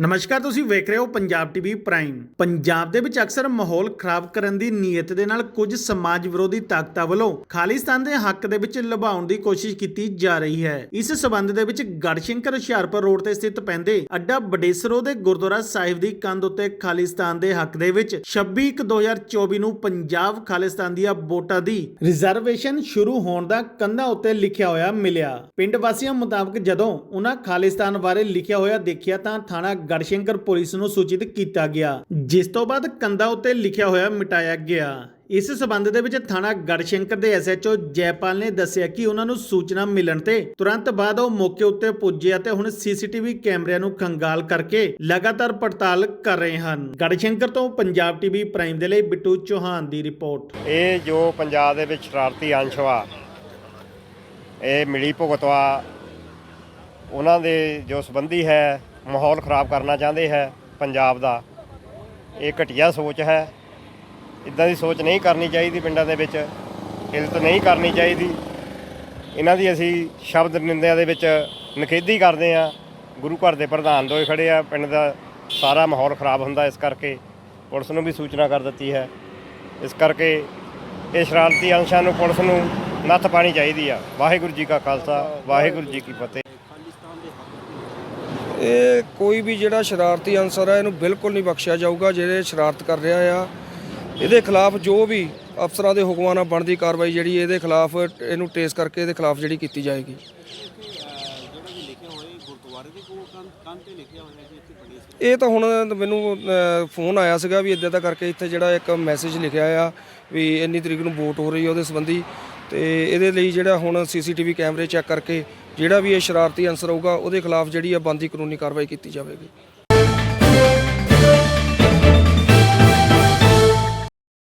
ਨਮਸਕਾਰ, ਤੁਸੀਂ ਵੇਖ ਰਹੇ ਹੋ ਪੰਜਾਬ ਟੀਵੀ ਪ੍ਰਾਈਮ। ਪੰਜਾਬ ਦੇ ਵਿੱਚ ਅਕਸਰ ਮਾਹੌਲ ਖਰਾਬ ਕਰਨ ਦੀ ਨੀਅਤ ਦੇ ਨਾਲ ਕੁਝ ਸਮਾਜ ਵਿਰੋਧੀ ਤਾਕਤਾਂ ਵੱਲੋਂ ਖਾਲਿਸਤਾਨ ਦੇ ਹੱਕ ਦੇ ਵਿੱਚ ਲੁਭਾਉਣ ਦੀ ਕੋਸ਼ਿਸ਼ ਕੀਤੀ ਜਾ ਰਹੀ ਹੈ। ਇਸ ਸਬੰਧ ਦੇ ਵਿੱਚ ਗੜਸ਼ੰਕਰ ਹੁਸ਼ਿਆਰਪੁਰ ਰੋਡ ਤੇ ਸਥਿਤ ਪੈਂਦੇ ਅੱਡਾ ਬਡੇਸਰੋ ਦੇ ਗੁਰਦੁਆਰਾ ਸਾਹਿਬ ਦੀ ਕੰਧ ਉੱਤੇ ਖਾਲਿਸਤਾਨ ਦੇ ਹੱਕ ਦੇ ਵਿੱਚ 26/1/2024 ਨੂੰ ਪੰਜਾਬ ਖਾਲਿਸਤਾਨ ਦੀਆਂ ਵੋਟਾਂ ਦੀ ਰਿਜ਼ਰਵੇਸ਼ਨ ਸ਼ੁਰੂ ਹੋਣ ਦਾ ਕੰਧਾਂ ਉੱਤੇ ਲਿਖਿਆ ਹੋਇਆ ਮਿਲਿਆ। ਪਿੰਡ ਵਾਸੀਆਂ ਮੁਤਾਬਕ ਜਦੋਂ ਉਹਨਾਂ ਖਾਲਿਸਤਾਨ ਬਾਰੇ ਲਿਖਿਆ ਹੋਇਆ ਦੇਖਿਆ ਤਾਂ ਥਾਣਾ ਗੜਸ਼ੰਕਰ ਪੁਲਿਸ ਨੂੰ ਸੂਚਿਤ ਕੀਤਾ ਗਿਆ। ਜਿਸ ਤੋਂ ਬਾਅਦ ਕੰਧਾਂ ਉੱਤੇ ਲਿਖਿਆ ਹੋਇਆ ਮਿਟਾਇਆ ਗਿਆ। ਇਸ ਸਬੰਧ ਦੇ ਵਿੱਚ ਥਾਣਾ ਗੜਸ਼ੰਕਰ ਦੇ ਐਸਐਚਓ ਜੈਪਾਲ ਨੇ ਦੱਸਿਆ ਕਿ ਉਹਨਾਂ ਨੂੰ ਸੂਚਨਾ ਮਿਲਣ ਤੇ ਤੁਰੰਤ ਬਾਅਦ ਉਹ ਮੌਕੇ ਉੱਤੇ ਪੁੱਜੇ ਅਤੇ ਹੁਣ ਸੀਸੀਟੀਵੀ ਕੈਮਰਿਆਂ ਨੂੰ ਖੰਗਾਲ ਕਰਕੇ ਲਗਾਤਾਰ ਪੜਤਾਲ ਕਰ ਰਹੇ ਹਨ। ਗੜਸ਼ੰਕਰ ਤੋਂ ਪੰਜਾਬ ਟੀਵੀ ਪ੍ਰਾਈਮ ਦੇ ਲਈ ਬਿੱਟੂ ਚੌਹਾਨ ਦੀ ਰਿਪੋਰਟ। ਇਹ ਜੋ ਪੰਜਾਬ ਦੇ ਵਿੱਚ ਸ਼ਰਾਰਤੀ ਅੰਸ਼ ਵਾ, ਇਹ ਮਿਲੀ ਭੁਗਤਵਾ, ਉਹਨਾਂ ਦੇ ਜੋ ਸੰਬੰਧੀ ਹੈ ਮਾਹੌਲ ਖਰਾਬ ਕਰਨਾ ਚਾਹੁੰਦੇ ਹੈ ਪੰਜਾਬ ਦਾ। ਇਹ ਘਟੀਆ ਸੋਚ ਹੈ। ਇਦਾਂ ਦੀ ਸੋਚ ਨਹੀਂ ਕਰਨੀ ਚਾਹੀਦੀ ਪਿੰਡਾਂ ਦੇ ਵਿੱਚ। ਇੱਜ਼ਤ ਨਹੀਂ ਕਰਨੀ ਚਾਹੀਦੀ। ਇਹਨਾਂ ਦੀ ਅਸੀਂ ਸ਼ਬਦ ਨਿੰਦਿਆ ਦੇ ਵਿੱਚ ਨਖੇਦੀ ਕਰਦੇ ਆ ਗੁਰੂ ਘਰ ਦੇ ਪ੍ਰਧਾਨ ਦੋਏ ਖੜੇ ਆ। ਪਿੰਡ ਦਾ ਸਾਰਾ ਮਾਹੌਲ ਖਰਾਬ ਹੁੰਦਾ ਇਸ ਕਰਕੇ ਪੁਲਿਸ ਨੂੰ ਵੀ ਸੂਚਨਾ ਕਰ ਦਿੱਤੀ ਹੈ। ਇਸ ਕਰਕੇ ਇਹ ਸ਼ਰਾਰਤੀ ਅੰਸ਼ਾਂ ਨੂੰ ਪੁਲਿਸ ਨੂੰ ਨੱਥ ਪਾਣੀ ਚਾਹੀਦੀ ਆ। ਵਾਹਿਗੁਰੂ ਜੀ ਕਾ ਖਾਲਸਾ, ਵਾਹਿਗੁਰੂ ਜੀ ਕੀ ਫਤਿਹ। ਇਹ ਕੋਈ ਵੀ ਜਿਹੜਾ ਸ਼ਰਾਰਤੀ ਅਨਸਰ ਹੈ, ਇਹਨੂੰ ਬਿਲਕੁਲ ਨਹੀਂ ਬਖਸ਼ਿਆ ਜਾਊਗਾ, ਜਿਹੜੇ ਸ਼ਰਾਰਤ ਕਰ ਰਿਹਾ ਆ। ਇਹਦੇ ਖਿਲਾਫ ਜੋ ਵੀ ਅਫਸਰਾਂ ਦੇ ਹੁਕਮਾਂ ਨਾਲ ਬਣਦੀ ਕਾਰਵਾਈ ਜਿਹੜੀ, ਇਹਦੇ ਖਿਲਾਫ ਇਹਨੂੰ ਟੇਸ ਕਰਕੇ ਇਹਦੇ ਖਿਲਾਫ ਜਿਹੜੀ ਕੀਤੀ ਜਾਏਗੀ। ਇਹ ਤਾਂ ਹੁਣ ਮੈਨੂੰ ਫੋਨ ਆਇਆ ਸੀਗਾ ਵੀ ਇਦਾਂ ਦਾ ਕਰਕੇ ਇੱਥੇ ਜਿਹੜਾ ਇੱਕ ਮੈਸੇਜ ਲਿਖਿਆ ਆ ਵੀ ਇੰਨੀ ਤਰੀਕ ਨੂੰ ਵੋਟ ਹੋ ਰਹੀ ਹੈ ਉਹਦੇ ਸੰਬੰਧੀ। ਤੇ ਇਹਦੇ ਲਈ ਜਿਹੜਾ ਹੁਣ ਸੀਸੀਟੀਵੀ ਕੈਮਰੇ ਚੈੱਕ ਕਰਕੇ ਜਿਹੜਾ ਵੀ ਇਹ ਸ਼ਰਾਰਤੀ ਅਨਸਰ ਹੋਊਗਾ, ਉਹਦੇ ਖਿਲਾਫ ਜਿਹੜੀ ਆ ਬੰਦੀ ਕਾਨੂੰਨੀ ਕਾਰਵਾਈ ਕੀਤੀ ਜਾਵੇਗੀ।